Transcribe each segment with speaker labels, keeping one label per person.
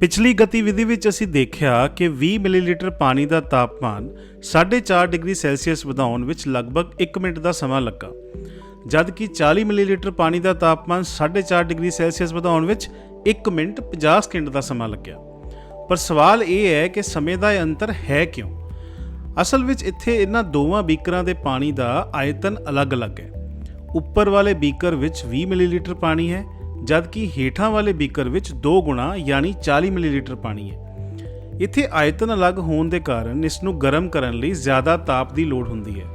Speaker 1: ਪਿਛਲੀ ਗਤੀਵਿਧੀ ਵਿੱਚ ਅਸੀਂ ਦੇਖਿਆ ਕਿ 20 ਮਿਲੀਲੀਟਰ ਪਾਣੀ ਦਾ ਤਾਪਮਾਨ 4.5 ਡਿਗਰੀ ਸੈਲਸੀਅਸ ਵਧਾਉਣ ਵਿੱਚ ਲਗਭਗ 1 ਮਿੰਟ ਦਾ ਸਮਾਂ ਲੱਗਾ। ਜਦਕਿ 40 ਮਿਲੀਲੀਟਰ ਪਾਣੀ ਦਾ ਤਾਪਮਾਨ 4.5 ਡਿਗਰੀ ਸੈਲਸੀਅਸ ਵਧਾਉਣ ਵਿੱਚ 1 ਮਿੰਟ 50 ਸਕਿੰਟ ਦਾ ਸਮਾਂ ਲੱਗਿਆ। ਪਰ ਸਵਾਲ ਇਹ ਹੈ ਕਿ ਸਮੇਂ ਦਾ ਇਹ ਅੰਤਰ ਹੈ ਕਿਉਂ? ਅਸਲ ਵਿੱਚ ਇੱਥੇ ਇਹਨਾਂ ਦੋਵਾਂ ਬੀਕਰਾਂ ਦੇ ਪਾਣੀ ਦਾ ਆਇਤਨ ਅਲੱਗ-ਅਲੱਗ ਹੈ। ਉੱਪਰ ਵਾਲੇ ਬੀਕਰ ਵਿੱਚ 20 ਮਿਲੀਲੀਟਰ ਪਾਣੀ ਹੈ ਜਦਕਿ ਹੇਠਾਂ ਵਾਲੇ ਬੀਕਰ ਵਿੱਚ 2 ਗੁਣਾ ਯਾਨੀ 40 ਮਿਲੀਲੀਟਰ ਪਾਣੀ ਹੈ। ਇੱਥੇ ਆਇਤਨ ਅਲੱਗ ਹੋਣ ਦੇ ਕਾਰਨ ਇਸ ਨੂੰ ਗਰਮ ਕਰਨ ਲਈ ਜ਼ਿਆਦਾ ਤਾਪ ਦੀ ਲੋੜ ਹੁੰਦੀ ਹੈ।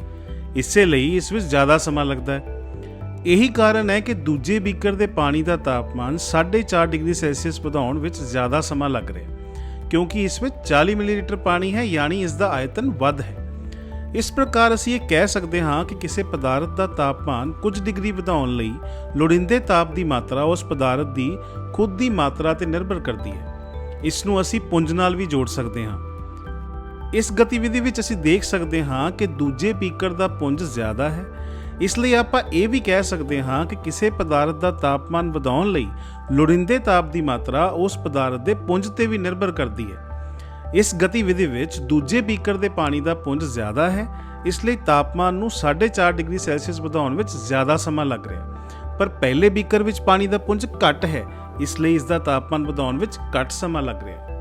Speaker 1: ਇਸੇ ਲਈ ਇਸ ਵਿੱਚ ਜ਼ਿਆਦਾ ਸਮਾਂ ਲੱਗਦਾ ਹੈ। ਇਹੀ ਕਾਰਨ ਹੈ ਕਿ ਦੂਜੇ ਬੀਕਰ ਦੇ ਪਾਣੀ ਦਾ ਤਾਪਮਾਨ 4.5 ਡਿਗਰੀ ਸੈਲਸੀਅਸ ਵਧਾਉਣ ਵਿੱਚ ਜ਼ਿਆਦਾ ਸਮਾਂ ਲੱਗ ਰਿਹਾ ਕਿਉਂਕਿ ਇਸ ਵਿੱਚ 40 ਮਿਲੀਲੀਟਰ ਪਾਣੀ ਹੈ, ਯਾਨੀ ਇਸ ਦਾ ਆਇਤਨ ਵੱਧ ਹੈ। ਇਸ ਪ੍ਰਕਾਰ ਅਸੀਂ ਇਹ ਕਹਿ ਸਕਦੇ ਹਾਂ ਕਿ ਕਿਸੇ ਪਦਾਰਥ ਦਾ ਤਾਪਮਾਨ ਕੁਝ ਡਿਗਰੀ ਵਧਾਉਣ ਲਈ ਲੋੜੀਂਦੇ ਤਾਪ ਦੀ ਮਾਤਰਾ ਉਸ ਪਦਾਰਥ ਦੀ ਖੁਦ ਦੀ ਮਾਤਰਾ ਤੇ ਨਿਰਭਰ ਕਰਦੀ ਹੈ। ਇਸ ਨੂੰ ਅਸੀਂ ਪੁੰਜ ਨਾਲ ਵੀ ਜੋੜ ਸਕਦੇ ਹਾਂ। ਇਸ ਗਤੀਵਿਧੀ ਵਿੱਚ ਅਸੀਂ ਦੇਖ ਸਕਦੇ ਹਾਂ ਕਿ ਦੂਜੇ ਪੀਕਰ ਦਾ ਪੁੰਜ ਜ਼ਿਆਦਾ ਹੈ। ਇਸ ਲਈ ਆਪਾਂ ਇਹ ਵੀ ਕਹਿ ਸਕਦੇ ਹਾਂ ਕਿ ਕਿਸੇ ਪਦਾਰਥ ਦਾ ਤਾਪਮਾਨ ਵਧਾਉਣ ਲਈ ਲੋੜੀਂਦੇ ਤਾਪ ਦੀ ਮਾਤਰਾ ਉਸ ਪਦਾਰਥ ਦੇ ਪੁੰਜ ਤੇ ਵੀ ਨਿਰਭਰ ਕਰਦੀ ਹੈ। ਇਸ ਗਤੀਵਿਧੀ ਵਿੱਚ ਦੂਜੇ ਬੀਕਰ ਦੇ ਪਾਣੀ ਦਾ ਪੁੰਜ ਜ਼ਿਆਦਾ ਹੈ, ਇਸ ਲਈ ਤਾਪਮਾਨ ਨੂੰ 4.5 ਡਿਗਰੀ ਸੈਲਸੀਅਸ ਵਧਾਉਣ ਵਿੱਚ ਜ਼ਿਆਦਾ ਸਮਾਂ ਲੱਗ ਰਿਹਾ। ਪਰ ਪਹਿਲੇ ਬੀਕਰ ਵਿੱਚ ਪਾਣੀ ਦਾ ਪੁੰਜ ਘੱਟ ਹੈ, ਇਸ ਲਈ ਇਸ ਦਾ ਤਾਪਮਾਨ ਵਧਾਉਣ ਵਿੱਚ ਘੱਟ ਸਮਾਂ ਲੱਗ ਰਿਹਾ।